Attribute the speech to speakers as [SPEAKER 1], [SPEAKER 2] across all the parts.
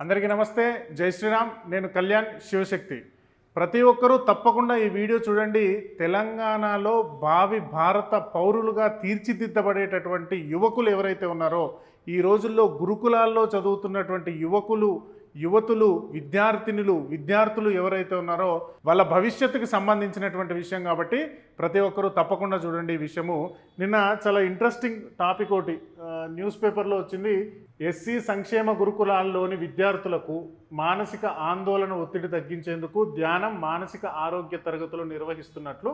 [SPEAKER 1] అందరికీ నమస్తే. జై శ్రీరామ్. నేను కళ్యాణ్ శివశక్తి. ప్రతి ఒక్కరూ తప్పకుండా ఈ వీడియో చూడండి. తెలంగాణలో భావి భారత పౌరులుగా తీర్చిదిద్దబడేటటువంటి యువకులు ఎవరైతే ఉన్నారో ఈ రోజుల్లో గురుకులాల్లో చదువుతున్నటువంటి యువకులు యువతులు విద్యార్థినులు విద్యార్థులు ఎవరైతే ఉన్నారో వాళ్ళ భవిష్యత్తుకు సంబంధించినటువంటి విషయం కాబట్టి ప్రతి ఒక్కరూ తప్పకుండా చూడండి ఈ విషయము. నిన్న చాలా ఇంట్రెస్టింగ్ టాపిక్ ఒకటి న్యూస్ పేపర్లో వచ్చింది. ఎస్సీ సంక్షేమ గురుకులాల్లోని విద్యార్థులకు మానసిక ఆందోళన ఒత్తిడి తగ్గించేందుకు ధ్యానం మానసిక ఆరోగ్య తరగతులు నిర్వహిస్తున్నట్లు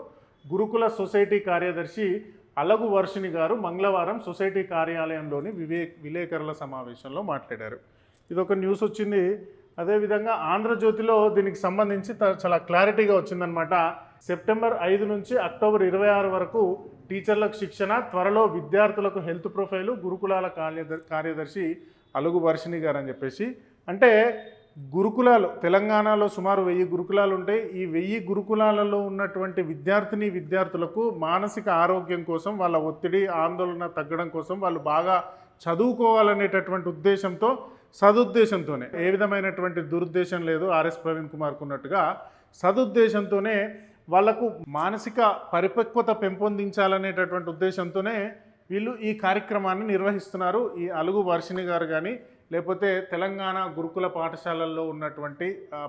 [SPEAKER 1] గురుకుల సొసైటీ కార్యదర్శి అలగు వర్షిణి గారు మంగళవారం సొసైటీ కార్యాలయంలోని వివే విలేకరుల సమావేశంలో మాట్లాడారు. ఇది ఒక న్యూస్ వచ్చింది. అదేవిధంగా ఆంధ్రజ్యోతిలో దీనికి సంబంధించి త- చాలా క్లారిటీగా వచ్చిందనమాట సెప్టెంబర్ ఐదు నుంచి అక్టోబర్ ఇరవై ఆరు వరకు టీచర్లకు శిక్షణ త్వరలో విద్యార్థులకు హెల్త్ ప్రొఫైలు గురుకులాల కార్యద కార్యదర్శి అలుగు వర్షిణి గారు అని చెప్పేసి. అంటే గురుకులాలు తెలంగాణలో సుమారు వెయ్యి గురుకులాలు ఉంటాయి. ఈ వెయ్యి గురుకులాలలో ఉన్నటువంటి విద్యార్థిని విద్యార్థులకు మానసిక ఆరోగ్యం కోసం వాళ్ళ ఒత్తిడి ఆందోళన తగ్గడం కోసం వాళ్ళు బాగా చదువుకోవాలనేటటువంటి ఉద్దేశంతో సదుద్దేశంతోనే ఏ విధమైనటువంటి దురుద్దేశం లేదు ఆర్ఎస్ ప్రవీణ్ కుమార్కు ఉన్నట్టుగా సదుద్దేశంతోనే వాళ్ళకు మానసిక పరిపక్వత పెంపొందించాలనేటటువంటి ఉద్దేశంతోనే వీళ్ళు ఈ కార్యక్రమాన్ని నిర్వహిస్తున్నారు. ఈ అలుగు వర్షిణి గారు కానీ లేకపోతే తెలంగాణ గురుకుల పాఠశాలల్లో ఉన్నటువంటి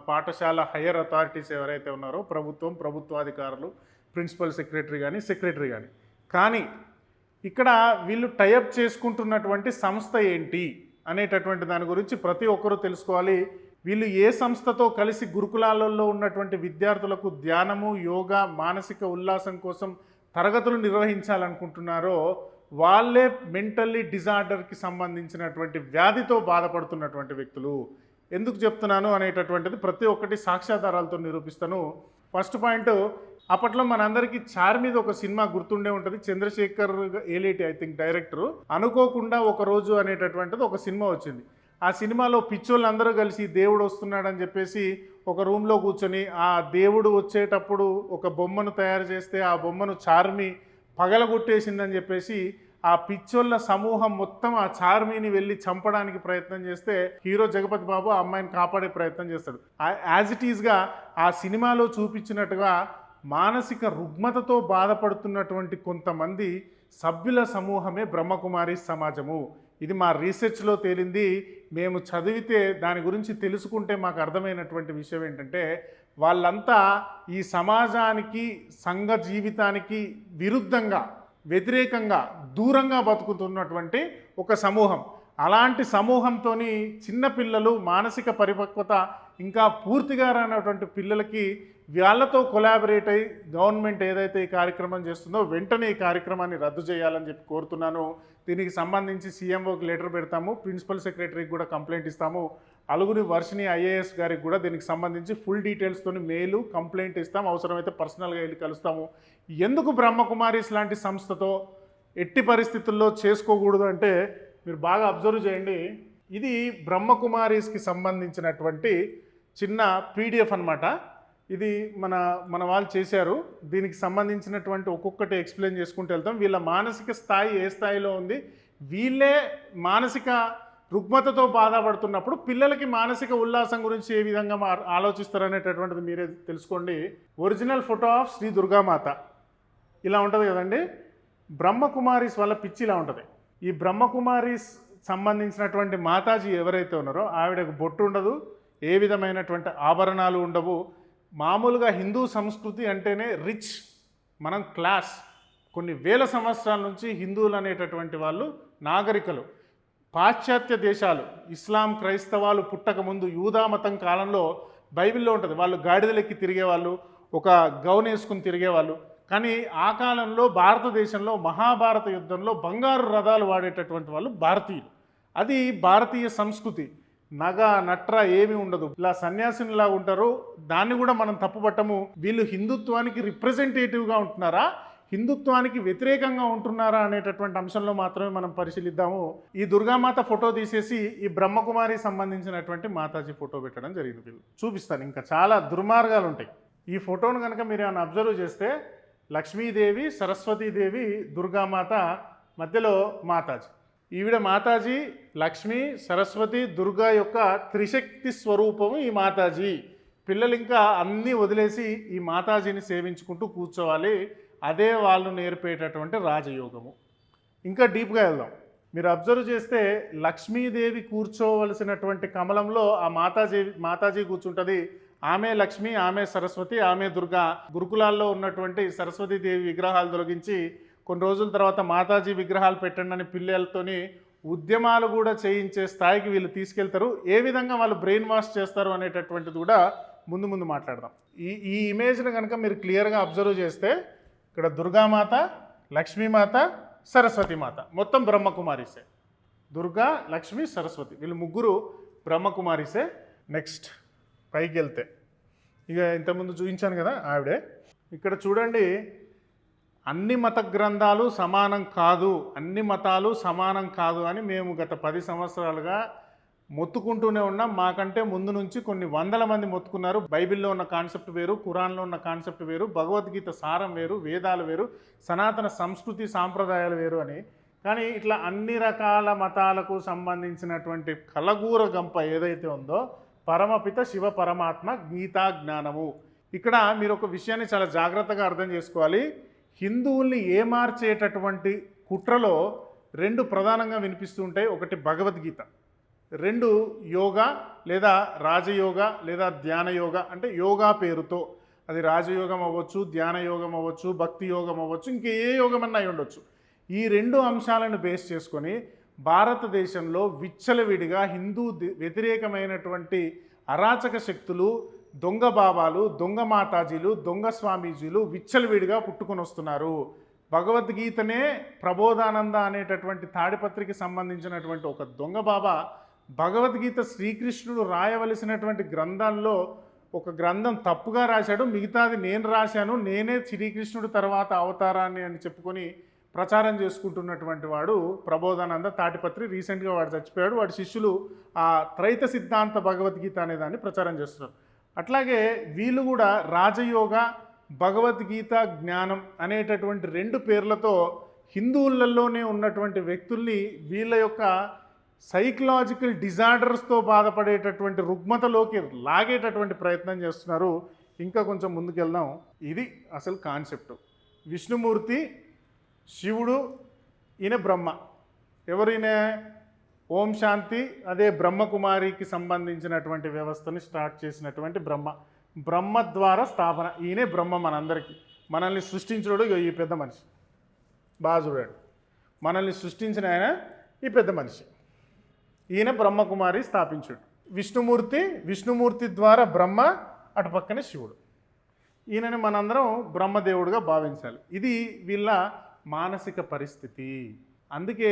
[SPEAKER 1] పాఠశాల హయ్యర్ అథారిటీస్ ఎవరైతే ఉన్నారో ప్రభుత్వం ప్రభుత్వాధికారులు ప్రిన్సిపల్ సెక్రటరీ కానీ సెక్రటరీ కానీ కానీ ఇక్కడ వీళ్ళు టైఅప్ చేసుకుంటున్నటువంటి సంస్థ ఏంటి? అనేటటువంటి దాని గురించి ప్రతి ఒక్కరూ తెలుసుకోవాలి. వీళ్ళు ఏ సంస్థతో కలిసి గురుకులాలలో ఉన్నటువంటి విద్యార్థులకు ధ్యానము యోగా మానసిక ఉల్లాసం కోసం తరగతులు నిర్వహించాలనుకుంటున్నారో వాళ్ళే మెంటల్లీ డిజార్డర్కి సంబంధించినటువంటి వ్యాధితో బాధపడుతున్నటువంటి వ్యక్తులు. ఎందుకు చెప్తున్నాను అనేటటువంటిది ప్రతి ఒక్కటి సాక్ష్యాధారాలతో నిరూపిస్తాను. ఫస్ట్ పాయింట్ అప్పట్లో మనందరికీ చార్ మీద ఒక సినిమా గుర్తుండే ఉంటుంది. Chandrasekhar Yeleti I think director అనుకోకుండా ఒక రోజు అనేటటువంటిది ఒక సినిమా వచ్చింది. ఆ సినిమాలో పిచ్చోళ్ళు అందరూ కలిసి దేవుడు వస్తున్నాడని చెప్పేసి ఒక రూమ్లో కూర్చొని ఆ దేవుడు వచ్చేటప్పుడు ఒక బొమ్మను తయారు చేస్తే ఆ బొమ్మను చార్మి పగలగొట్టేసిందని చెప్పేసి ఆ పిచ్చోళ్ళ సమూహం మొత్తం ఆ చార్మిని వెళ్ళి చంపడానికి ప్రయత్నం చేస్తే హీరో జగపతి బాబు ఆ అమ్మాయిని కాపాడే ప్రయత్నం చేస్తాడు. యాజ్ ఇట్ ఈస్గా ఆ సినిమాలో చూపించినట్టుగా మానసిక రుగ్మతతో బాధపడుతున్నటువంటి కొంతమంది సభ్యుల సమూహమే బ్రహ్మకుమారి సమాజము. ఇది మా రీసెర్చ్లో తేలింది. మేము చదివితే దాని గురించి తెలుసుకుంటే మాకు అర్థమైనటువంటి విషయం ఏంటంటే వాళ్ళంతా ఈ సమాజానికి సంఘ జీవితానికి విరుద్ధంగా వ్యతిరేకంగా దూరంగా బతుకుతున్నటువంటి ఒక సమూహం. అలాంటి సమూహంతో చిన్నపిల్లలు మానసిక పరిపక్వత ఇంకా పూర్తిగా రానటువంటి పిల్లలకి వాళ్ళతో కొలాబరేట్ అయ్యి గవర్నమెంట్ ఏదైతే ఈ కార్యక్రమం చేస్తుందో వెంటనే ఈ కార్యక్రమాన్ని రద్దు చేయాలని చెప్పి కోరుతున్నాను. దీనికి సంబంధించి సీఎంఓకి లెటర్ పెడతాము. ప్రిన్సిపల్ సెక్రటరీకి కూడా కంప్లైంట్ ఇస్తాము. అలుగురి వర్షిని ఐఏఎస్ గారికి కూడా దీనికి సంబంధించి ఫుల్ డీటెయిల్స్తో మెయిల్ కంప్లైంట్ ఇస్తాం అవసరమైతే పర్సనల్గా వెళ్ళి కలుస్తాము. ఎందుకు బ్రహ్మకుమారిస్ లాంటి సంస్థతో ఎట్టి పరిస్థితుల్లో చేసుకోకూడదు అంటే మీరు బాగా అబ్జర్వ్ చేయండి. ఇది బ్రహ్మకుమారీస్కి సంబంధించినటువంటి చిన్న పీడిఎఫ్ అన్నమాట. ఇది మన మన వాళ్ళు చేశారు. దీనికి సంబంధించినటువంటి ఒక్కొక్కటి ఎక్స్ప్లెయిన్ చేసుకుంటూ వెళ్తాం. వీళ్ళ మానసిక స్థాయి ఏ స్థాయిలో ఉంది? వీళ్ళే మానసిక రుగ్మతతో బాధపడుతున్నప్పుడు పిల్లలకి మానసిక ఉల్లాసం గురించి ఏ విధంగా మా ఆలోచిస్తారు అనేటటువంటిది మీరే తెలుసుకోండి. Original photo of Shri Durgamata. ఇలా ఉంటుంది కదండి. బ్రహ్మకుమారీస్ వల్ల పిచ్చి ఇలా ఉంటుంది. ఈ బ్రహ్మకుమారీస్ సంబంధించినటువంటి మాతాజీ ఎవరైతే ఉన్నారో ఆవిడకు బొట్టు ఉండదు. ఏ విధమైనటువంటి ఆభరణాలు ఉండవు. మామూలుగా హిందూ సంస్కృతి అంటేనే రిచ్ మనం క్లాస్. కొన్ని వేల సంవత్సరాల నుంచి హిందువులు అనేటటువంటి వాళ్ళు నాగరికలు. పాశ్చాత్య దేశాలు ఇస్లాం క్రైస్తవాలు పుట్టకముందు యూదా మతం కాలంలో బైబిల్లో ఉంటుంది. వాళ్ళు గాడిదలెక్కి తిరిగేవాళ్ళు ఒక గౌన్ వేసుకుని తిరిగేవాళ్ళు. కానీ ఆ కాలంలో భారతదేశంలో మహాభారత యుద్ధంలో బంగారు రథాలు వాడేటటువంటి వాళ్ళు భారతీయులు. అది భారతీయ సంస్కృతి. నగ నట్ర ఏమీ ఉండదు. ఇలా సన్యాసినిలా ఉంటారు. దాన్ని కూడా మనం తప్పుపట్టము. వీళ్ళు హిందుత్వానికి రిప్రజెంటేటివ్గా ఉంటున్నారా? హిందుత్వానికి వ్యతిరేకంగా ఉంటున్నారా అనేటటువంటి అంశంలో మాత్రమే మనం పరిశీలిద్దాము. ఈ దుర్గామాత ఫోటో తీసేసి ఈ బ్రహ్మకుమారి సంబంధించినటువంటి మాతాజీ ఫోటో పెట్టడం జరిగింది వీళ్ళు. చూపిస్తాను. ఇంకా చాలా దుర్మార్గాలు ఉంటాయి. ఈ ఫోటోను కనుక మీరు ఏమైనా అబ్జర్వ్ చేస్తే లక్ష్మీదేవి సరస్వతీదేవి దుర్గామాత మధ్యలో మాతాజీ. ఈవిడ మాతాజీ లక్ష్మి సరస్వతి దుర్గా యొక్క త్రిశక్తి స్వరూపము ఈ మాతాజీ. పిల్లలు ఇంకా అన్నీ వదిలేసి ఈ మాతాజీని సేవించుకుంటూ కూర్చోవాలి. అదే వాళ్ళు నేర్పేటటువంటి రాజయోగము. ఇంకా డీప్గా వెళ్దాం. మీరు అబ్జర్వ్ చేస్తే లక్ష్మీదేవి కూర్చోవలసినటువంటి కమలంలో ఆ మాతాజీ మాతాజీ కూర్చుంటుంది. ఆమె లక్ష్మి ఆమె సరస్వతి ఆమె దుర్గా. గురుకులాల్లో ఉన్నటువంటి సరస్వతీదేవి విగ్రహాలు తొలగించి కొన్ని రోజుల తర్వాత మాతాజీ విగ్రహాలు పెట్టండి అని పిల్లలతోని ఉద్యమాలు కూడా చేయించే స్థాయికి వీళ్ళు తీసుకెళ్తారు. ఏ విధంగా వాళ్ళు బ్రెయిన్ వాష్ చేస్తారు అనేటటువంటిది కూడా ముందు ముందు మాట్లాడదాం. ఈ ఈ ఇమేజ్ని కనుక మీరు క్లియర్గా అబ్జర్వ్ చేస్తే ఇక్కడ దుర్గామాత లక్ష్మీమాత సరస్వతి మాత మొత్తం బ్రహ్మకుమారిసే. దుర్గా లక్ష్మి సరస్వతి వీళ్ళు ముగ్గురు బ్రహ్మకుమారిసే నెక్స్ట్ పైకి వెళ్తే ఇక ఇంతకుముందు చూపించాను కదా ఆవిడే. ఇక్కడ చూడండి అన్ని మత గ్రంథాలు సమానం కాదు అన్ని మతాలు సమానం కాదు అని మేము గత పది సంవత్సరాలుగా మొత్తుకుంటూనే ఉన్నాం. మాకంటే ముందు నుంచి కొన్ని వందల మంది మొత్తుకున్నారు. బైబిల్లో ఉన్న కాన్సెప్ట్ వేరు కురాన్లో ఉన్న కాన్సెప్ట్ వేరు భగవద్గీత సారం వేరు వేదాలు వేరు సనాతన సంస్కృతి సాంప్రదాయాలు వేరు అని. కానీ ఇట్లా అన్ని రకాల మతాలకు సంబంధించినటువంటి కలగూర గంప ఏదైతే ఉందో పరమపిత శివ పరమాత్మ గీతా జ్ఞానము. ఇక్కడ మీరు ఒక విషయాన్ని చాలా జాగ్రత్తగా అర్థం చేసుకోవాలి. హిందువుల్ని ఏమార్చేటటువంటి కుట్రలో రెండు ప్రధానంగా వినిపిస్తూ ఉంటాయి. ఒకటి భగవద్గీత రెండు యోగా లేదా రాజయోగ లేదా ధ్యానయోగ అంటే యోగా పేరుతో. అది రాజయోగం అవ్వచ్చు ధ్యానయోగం అవ్వచ్చు భక్తి యోగం అవ్వచ్చు ఇంకే ఏ యోగమన్నా అయి ఉండొచ్చు. ఈ రెండు అంశాలను బేస్ చేసుకొని భారతదేశంలో విచ్చలవిడిగా హిందూ వ్యతిరేకమైనటువంటి అరాచక శక్తులు దొంగ బాబాలు దొంగ మాతాజీలు దొంగ స్వామీజీలు విచ్చలవిడిగా పుట్టుకొని వస్తున్నారు. భగవద్గీతనే ప్రబోధానంద అనేటటువంటి తాడిపత్రికి సంబంధించినటువంటి ఒక దొంగ బాబా భగవద్గీత శ్రీకృష్ణుడు రాయవలసినటువంటి గ్రంథాల్లో ఒక గ్రంథం తప్పుగా రాశాడు. మిగతాది నేను రాశాను నేనే శ్రీకృష్ణుడు తర్వాత అవతారాన్ని అని చెప్పుకొని ప్రచారం చేసుకుంటున్నటువంటి వాడు ప్రబోధానంద తాటిపత్రి. రీసెంట్గా వాడు చచ్చిపోయాడు. వాడి శిష్యులు ఆ త్రైత సిద్ధాంత భగవద్గీత అనే దాన్ని ప్రచారం చేస్తున్నారు. అట్లాగే వీళ్ళు కూడా రాజయోగ భగవద్గీత జ్ఞానం అనేటటువంటి రెండు పేర్లతో హిందువులలోనే ఉన్నటువంటి వ్యక్తుల్ని వీళ్ళ యొక్క సైకలాజికల్ డిజార్డర్స్తో బాధపడేటటువంటి రుగ్మతలోకి లాగేటటువంటి ప్రయత్నం చేస్తున్నారు. ఇంకా కొంచెం ముందుకెళ్దాం. ఇది అసలు కాన్సెప్ట్. విష్ణుమూర్తి శివుడు ఈయన బ్రహ్మ. ఎవరు ఈయన? ఓం శాంతి అదే బ్రహ్మకుమారికి సంబంధించినటువంటి వ్యవస్థని స్టార్ట్ చేసినటువంటి బ్రహ్మ. బ్రహ్మ ద్వారా స్థాపన ఈయనే బ్రహ్మ మనందరికీ. మనల్ని సృష్టించడు ఇగో ఈ పెద్ద మనిషి. బాగా చూడాడు. మనల్ని సృష్టించిన ఆయన ఈ పెద్ద మనిషి. ఈయన బ్రహ్మకుమారి స్థాపించుడు. విష్ణుమూర్తి విష్ణుమూర్తి ద్వారా బ్రహ్మ అటు పక్కనే శివుడు. ఈయనని మనందరం బ్రహ్మదేవుడుగా భావించాలి. ఇది వీళ్ళ మానసిక పరిస్థితి. అందుకే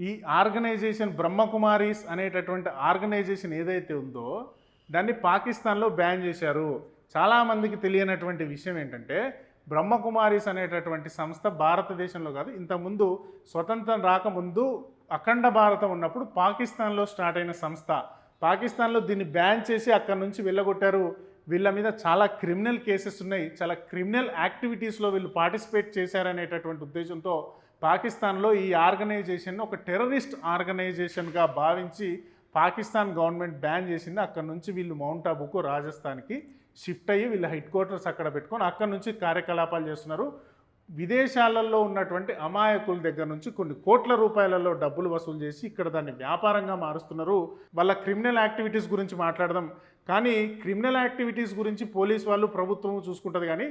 [SPEAKER 1] ఈ ఆర్గనైజేషన్ బ్రహ్మకుమారీస్ అనేటటువంటి ఆర్గనైజేషన్ ఏదైతే ఉందో దాన్ని పాకిస్తాన్లో బ్యాన్ చేశారు. చాలామందికి తెలియనటువంటి విషయం ఏంటంటే బ్రహ్మకుమారీస్ అనేటటువంటి సంస్థ భారతదేశంలో కాదు ఇంతకుముందు స్వతంత్రం రాకముందు అఖండ భారతం ఉన్నప్పుడు పాకిస్తాన్లో స్టార్ట్ అయిన సంస్థ. పాకిస్తాన్లో దీన్ని బ్యాన్ చేసి అక్కడ నుంచి వెళ్ళగొట్టారు. వీళ్ళ మీద చాలా క్రిమినల్ కేసెస్ ఉన్నాయి. చాలా క్రిమినల్ యాక్టివిటీస్లో వీళ్ళు పార్టిసిపేట్ చేశారనేటటువంటి ఉద్దేశంతో పాకిస్తాన్లో ఈ ఆర్గనైజేషన్ ఒక టెర్రరిస్ట్ ఆర్గనైజేషన్గా భావించి పాకిస్తాన్ గవర్నమెంట్ బ్యాన్ చేసింది. అక్కడ నుంచి వీళ్ళు మౌంట్ ఆబుకు రాజస్థాన్కి షిఫ్ట్ అయ్యి వీళ్ళ హెడ్ క్వార్టర్స్ అక్కడ పెట్టుకొని అక్కడ నుంచి కార్యకలాపాలు చేస్తున్నారు. విదేశాలలో ఉన్నటువంటి అమాయకుల దగ్గర నుంచి కొన్ని కోట్ల రూపాయలలో డబ్బులు వసూలు చేసి ఇక్కడ దాన్ని వ్యాపారంగా మారుస్తున్నారు. వాళ్ళ క్రిమినల్ యాక్టివిటీస్ గురించి మాట్లాడదాం. కానీ క్రిమినల్ యాక్టివిటీస్ గురించి పోలీస్ వాళ్ళు ప్రభుత్వం చూసుకుంటుంది కానీ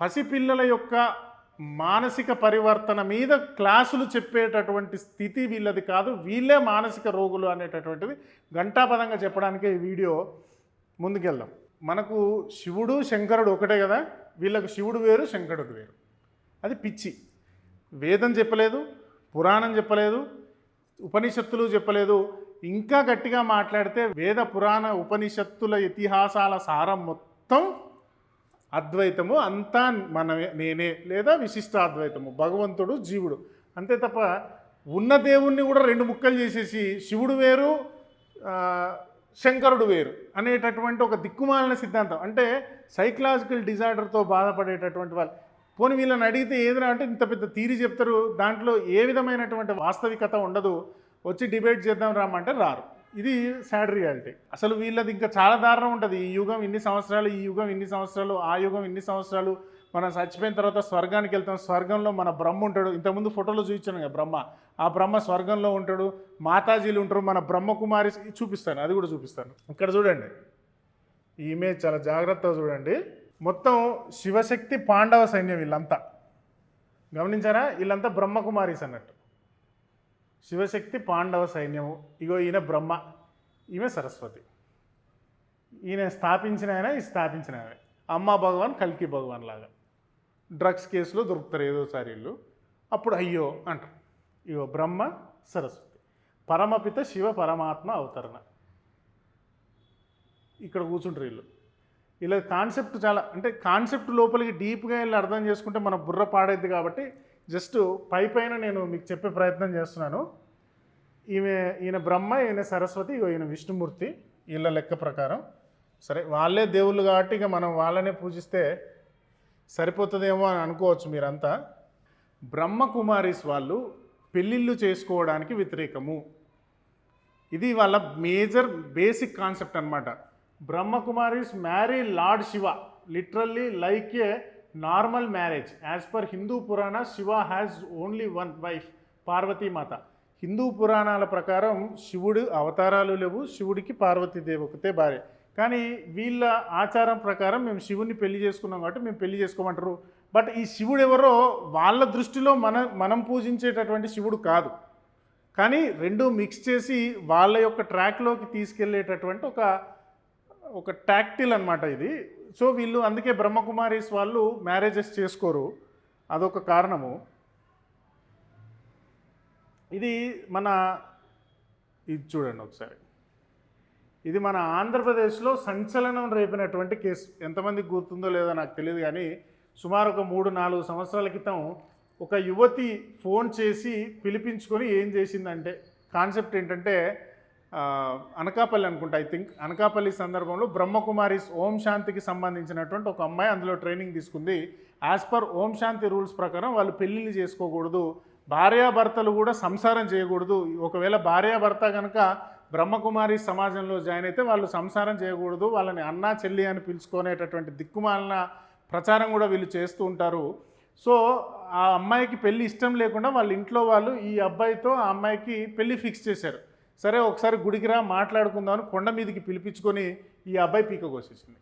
[SPEAKER 1] పసిపిల్లల యొక్క మానసిక పరివర్తన మీద క్లాసులు చెప్పేటటువంటి స్థితి వీళ్ళది కాదు. వీళ్ళే మానసిక రోగులు అనేటటువంటిది ఘంటాపదంగా చెప్పడానికే ఈ వీడియో ముందుకెళ్దాం. మనకు శివుడు శంకరుడు ఒకటే కదా? వీళ్ళకు శివుడు వేరు శంకరుడు వేరు. అది పిచ్చి. వేదం చెప్పలేదు పురాణం చెప్పలేదు ఉపనిషత్తులు చెప్పలేదు. ఇంకా గట్టిగా మాట్లాడితే వేద పురాణ ఉపనిషత్తుల ఇతిహాసాల సారం మొత్తం అద్వైతము అంతా మనమే నేనే లేదా విశిష్ట అద్వైతము భగవంతుడు జీవుడు. అంతే తప్ప ఉన్న దేవుణ్ణి కూడా రెండు ముక్కలు చేసేసి శివుడు వేరు శంకరుడు వేరు అనేటటువంటి ఒక దిక్కుమాలిన సిద్ధాంతం. అంటే సైకలాజికల్ డిజార్డర్తో బాధపడేటటువంటి వాళ్ళు. పోనీ వీళ్ళని అడిగితే ఏదిరా అంటే ఇంత పెద్ద తీరి చెప్తారు దాంట్లో ఏ విధమైనటువంటి వాస్తవికత ఉండదు వచ్చి డిబేట్ చేద్దాం రామంటే రారు. ఇది సాడ్ రియాలిటీ. అసలు వీళ్ళది ఇంకా చాలా దారుణం ఉంటుంది. ఈ యుగం ఇన్ని సంవత్సరాలు ఈ యుగం ఇన్ని సంవత్సరాలు ఆ యుగం ఇన్ని సంవత్సరాలు మనం చచ్చిపోయిన తర్వాత స్వర్గానికి వెళ్తాం స్వర్గంలో మన బ్రహ్మ ఉంటాడు. ఇంతకుముందు ఫోటోలో చూపించాను కదా బ్రహ్మ. ఆ బ్రహ్మ స్వర్గంలో ఉంటాడు. మాతాజీలు ఉంటారు. మన బ్రహ్మకుమారి చూపిస్తాను. అది కూడా చూపిస్తాను. ఇక్కడ చూడండి. ఈ ఇమేజ్ చాలా జాగ్రత్తగా చూడండి. మొత్తం శివశక్తి పాండవ సైన్యం వీళ్ళంతా. గమనించారా? వీళ్ళంతా బ్రహ్మకుమారీస్ అన్నట్టు. శివశక్తి పాండవ సైన్యము. ఇగో ఈయన బ్రహ్మ ఈమె సరస్వతి. ఈయన స్థాపించిన ఆయన ఈ స్థాపించిన ఆయన. అమ్మ భగవాన్ కల్కి భగవాన్ లాగా. డ్రగ్స్ కేసులో దొరుకుతారు ఏదోసారి వీళ్ళు. అప్పుడు అయ్యో అంటారు. ఇగో బ్రహ్మ సరస్వతి. పరమపిత శివ పరమాత్మ అవతరణ. ఇక్కడ కూర్చుంటారు వీళ్ళు. ఇలా కాన్సెప్ట్ చాలా అంటే కాన్సెప్ట్ లోపలికి డీప్గా వెళ్ళి అర్థం చేసుకుంటే మన బుర్ర పాడైద్ది కాబట్టి జస్ట్ పై పైన నేను మీకు చెప్పే ప్రయత్నం చేస్తున్నాను. ఈమె ఈయన బ్రహ్మ ఈయన సరస్వతి ఈయన విష్ణుమూర్తి వీళ్ళ లెక్క ప్రకారం. సరే వాళ్ళే దేవుళ్ళు కాబట్టి ఇక మనం వాళ్ళనే పూజిస్తే సరిపోతుందేమో అని అనుకోవచ్చు మీరంతా. బ్రహ్మకుమారీస్ వాళ్ళు పెళ్ళిళ్ళు చేసుకోవడానికి వ్యతిరేకము. ఇది వాళ్ళ మేజర్ బేసిక్ కాన్సెప్ట్ అనమాట Brahmakumaris marry lord Shiva literally like a normal marriage. As per Hindu purana Shiva has only one wife Parvatimata. Hindu పురాణాల ప్రకారం శివుడు అవతారాలు లేవు శివుడికి పార్వతీదేవి ఒకతే భార్య. కానీ వీళ్ళ ఆచారం ప్రకారం మేము శివుని పెళ్ళి చేసుకున్నాం కాబట్టి మేము పెళ్ళి చేసుకోమంటారు. బట్ ఈ శివుడు ఎవరో వాళ్ళ దృష్టిలో మన మనం పూజించేటటువంటి శివుడు కాదు. కానీ రెండు మిక్స్ చేసి వాళ్ళ యొక్క ట్రాక్లోకి తీసుకెళ్ళేటటువంటి ఒక ఒక టాక్టిల్ అనమాట ఇది. సో వీళ్ళు అందుకే బ్రహ్మకుమారీస్ వాళ్ళు మ్యారేజెస్ చేసుకోరు. అదొక కారణము. ఇది మన ఇది చూడండి ఒకసారి. ఇది మన ఆంధ్రప్రదేశ్లో సంచలనం రేపినటువంటి కేసు. ఎంతమందికి గుర్తుందో లేదో నాకు తెలియదు కానీ సుమారు ఒక మూడు నాలుగు సంవత్సరాల క్రితం ఒక యువతి ఫోన్ చేసి పిలిపించుకొని ఏం చేసిందంటే కాన్సెప్ట్ ఏంటంటే అనకాపల్లి అనుకుంటా ఐ థింక్ అనకాపల్లి సందర్భంలో బ్రహ్మకుమారిస్ ఓం శాంతికి సంబంధించినటువంటి ఒక అమ్మాయి అందులో ట్రైనింగ్ తీసుకుంది. As per Om Shanti rules ప్రకారం వాళ్ళు పెళ్ళిళ్ళు చేసుకోకూడదు. భార్యాభర్తలు కూడా సంసారం చేయకూడదు. ఒకవేళ భార్యాభర్త కనుక బ్రహ్మకుమారి సమాజంలో జాయిన్ అయితే వాళ్ళు సంసారం చేయకూడదు. వాళ్ళని అన్నా చెల్లి అని పిలుచుకునేటటువంటి దిక్కుమాలిన ప్రచారం కూడా వీళ్ళు చేస్తూ ఉంటారు. సో ఆ అమ్మాయికి పెళ్ళి ఇష్టం లేకుండా వాళ్ళ ఇంట్లో వాళ్ళు ఈ అబ్బాయితో ఆ అమ్మాయికి పెళ్ళి ఫిక్స్ చేశారు. సరే ఒకసారి గుడికి రా మాట్లాడుకుందామని కొండ మీదకి పిలిపించుకొని ఈ అబ్బాయి పీక కోసేసింది.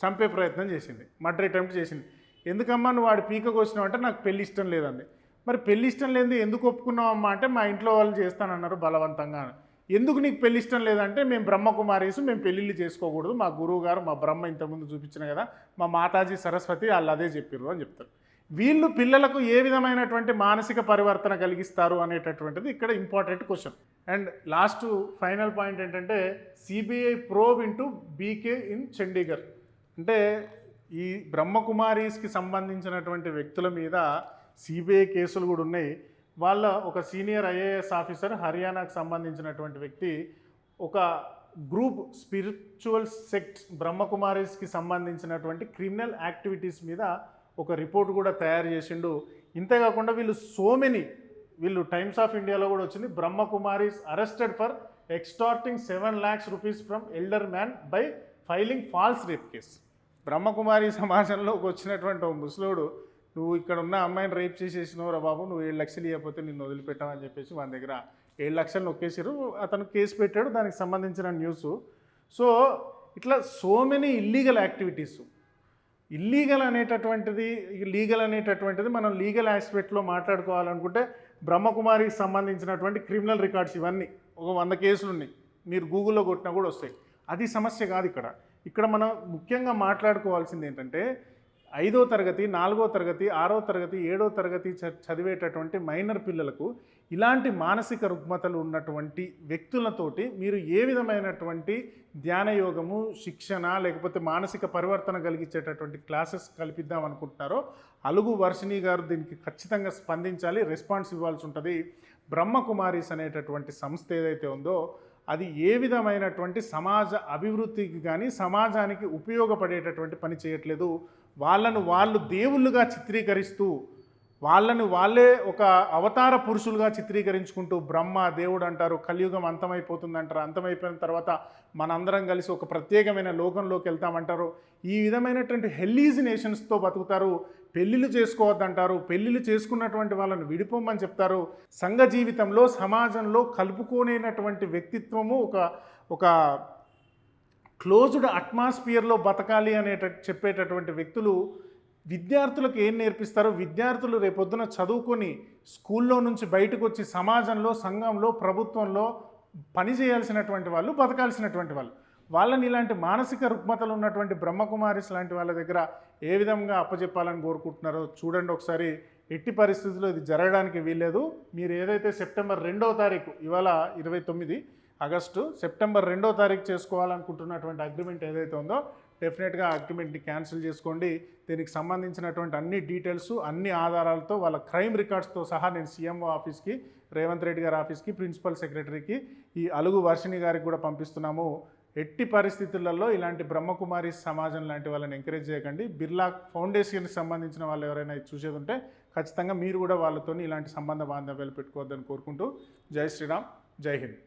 [SPEAKER 1] చంపే ప్రయత్నం చేసింది. మర్డర్ అటెంప్ట్ చేసింది. ఎందుకమ్మా నువ్వు వాడు పీక కోసినావు అంటే నాకు పెళ్ళి ఇష్టం లేదండి మరి పెళ్ళి ఇష్టం లేదు ఎందుకు ఒప్పుకున్నావు అమ్మా అంటే మా ఇంట్లో వాళ్ళు చేస్తానన్నారు బలవంతంగా. ఎందుకు నీకు పెళ్ళి ఇష్టం లేదంటే మేము బ్రహ్మకుమారీసు మేము పెళ్ళిళ్ళు చేసుకోకూడదు. మా గురువు గారు మా బ్రహ్మ ఇంతకుముందు చూపించిన కదా మా మాతాజీ సరస్వతి వాళ్ళు అదే చెప్పారు అని చెప్తారు. వీళ్ళు పిల్లలకు ఏ విధమైనటువంటి మానసిక పరివర్తన కలిగిస్తారు అనేటటువంటిది ఇక్కడ important question. And last final point ఏంటంటే CBI probe into BK in Chandigarh అంటే ఈ బ్రహ్మకుమారీస్కి సంబంధించినటువంటి వ్యక్తుల మీద సిబిఐ కేసులు కూడా ఉన్నాయి. వాళ్ళ ఒక సీనియర్ ఐఏఎస్ ఆఫీసర్ హర్యానాకు సంబంధించినటువంటి వ్యక్తి ఒక గ్రూప్ స్పిరిచువల్ సెక్ట్ బ్రహ్మకుమారీస్కి సంబంధించినటువంటి క్రిమినల్ యాక్టివిటీస్ మీద ఒక రిపోర్ట్ కూడా తయారు చేసిండు. ఇంతేకాకుండా వీళ్ళు సో మెనీ వీళ్ళు టైమ్స్ ఆఫ్ ఇండియాలో కూడా వచ్చింది. Brahmakumaris arrested for extorting seven lakhs rupees from elder man by filing false rape case Brahmakumari సమాజంలోకి వచ్చినటువంటి ఒక ముసలోడు నువ్వు ఇక్కడ ఉన్న అమ్మాయిని రేప్ చేసేసినవురా బాబు నువ్వు ఏడు లక్షలు ఇవ్వకపోతే నిన్ను వదిలిపెట్టామని చెప్పేసి మన దగ్గర ఏడు లక్షలు నొక్కేసారు అతను కేసు పెట్టాడు దానికి సంబంధించిన న్యూస్ సో ఇట్లా so many illegal activities illegal అనేటటువంటిది లీగల్ అనేటటువంటిది మనం లీగల్ ఆస్పెక్ట్లో మాట్లాడుకోవాలనుకుంటే బ్రహ్మకుమారికి సంబంధించినటువంటి క్రిమినల్ రికార్డ్స్ ఇవన్నీ ఒక వంద కేసులు ఉన్నాయి. మీరు గూగుల్లో కొట్టినా కూడా వస్తాయి. అది సమస్య కాదు ఇక్కడ. ఇక్కడ మనం ముఖ్యంగా మాట్లాడుకోవాల్సింది ఏంటంటే ఐదో తరగతి నాలుగో తరగతి ఆరో తరగతి ఏడో తరగతి చ- చదివేటటువంటి మైనర్ పిల్లలకు ఇలాంటి మానసిక రుగ్మతలు ఉన్నటువంటి వ్యక్తులతోటి మీరు ఏ విధమైనటువంటి ధ్యాన యోగము శిక్షణ లేకపోతే మానసిక పరివర్తన కలిగించేటటువంటి క్లాసెస్ కల్పిద్దాం అనుకుంటున్నారో అలుగు వర్షిణి గారు దీనికి ఖచ్చితంగా స్పందించాలి రెస్పాన్స్ ఇవ్వాల్సి ఉంటుంది. బ్రహ్మకుమారీస్ అనేటటువంటి సంస్థ ఏదైతే ఉందో అది ఏ విధమైనటువంటి సమాజ అభివృద్ధికి కానీ సమాజానికి ఉపయోగపడేటటువంటి పని చేయట్లేదు. వాళ్ళను వాళ్ళు దేవుళ్ళుగా చిత్రీకరిస్తూ వాళ్ళని వాళ్ళే ఒక అవతార పురుషులుగా చిత్రీకరించుకుంటూ బ్రహ్మ దేవుడు అంటారు కలియుగం అంతమైపోతుంది అంటారు అంతమైపోయిన తర్వాత మనందరం కలిసి ఒక ప్రత్యేకమైన లోకంలోకి వెళ్తామంటారు. ఈ విధమైనటువంటి హెల్లీజినేషన్స్తో బతుకుతారు. పెళ్ళిళ్ళు చేసుకోవద్దంటారు పెళ్ళిళ్ళు చేసుకున్నటువంటి వాళ్ళని విడిపోమని చెప్తారు. సంఘ జీవితంలో సమాజంలో కలుపుకోలేనటువంటి వ్యక్తిత్వము ఒక ఒక క్లోజ్డ్ అట్మాస్ఫియర్లో బతకాలి అనేట చెప్పేటటువంటి వ్యక్తులు విద్యార్థులకు ఏం నేర్పిస్తారో విద్యార్థులు రేపొద్దున చదువుకొని స్కూల్లో నుంచి బయటకు వచ్చి సమాజంలో సంఘంలో ప్రభుత్వంలో పని చేయాల్సినటువంటి వాళ్ళు బతకాల్సినటువంటి వాళ్ళు. వాళ్ళని ఇలాంటి మానసిక రుగ్మతలు ఉన్నటువంటి బ్రహ్మకుమారిస్ లాంటి వాళ్ళ దగ్గర ఏ విధంగా అప్పచెప్పాలని కోరుకుంటున్నారో చూడండి ఒకసారి. ఎట్టి పరిస్థితుల్లో ఇది జరగడానికి వీల్లేదు. మీరు ఏదైతే సెప్టెంబర్ రెండవ తారీఖు ఇవాళ ఇరవై తొమ్మిది ఆగస్టు సెప్టెంబర్ రెండో తారీఖు చేసుకోవాలనుకుంటున్నటువంటి అగ్రిమెంట్ ఏదైతే ఉందో డెఫినెట్గా అగ్రిమెంట్ని క్యాన్సిల్ చేసుకోండి. దీనికి సంబంధించినటువంటి అన్ని డీటెయిల్స్ అన్ని ఆధారాలతో వాళ్ళ క్రైమ్ రికార్డ్స్తో సహా నేను సీఎంఓ ఆఫీస్కి రేవంత్ రెడ్డి గారి ఆఫీస్కి ప్రిన్సిపల్ సెక్రటరీకి ఈ అలుగు వర్షిణి గారికి కూడా పంపిస్తున్నాము. ఎట్టి పరిస్థితులలో ఇలాంటి బ్రహ్మకుమారి సమాజం లాంటి వాళ్ళని ఎంకరేజ్ చేయకండి. బిర్లా ఫౌండేషన్కి సంబంధించిన వాళ్ళు ఎవరైనా ఇది చూసేది ఉంటే ఖచ్చితంగా మీరు కూడా వాళ్ళతో ఇలాంటి సంబంధ బాంధవ్యాలు పెట్టుకోవద్దని కోరుకుంటూ జై శ్రీరామ్ జై హింద్.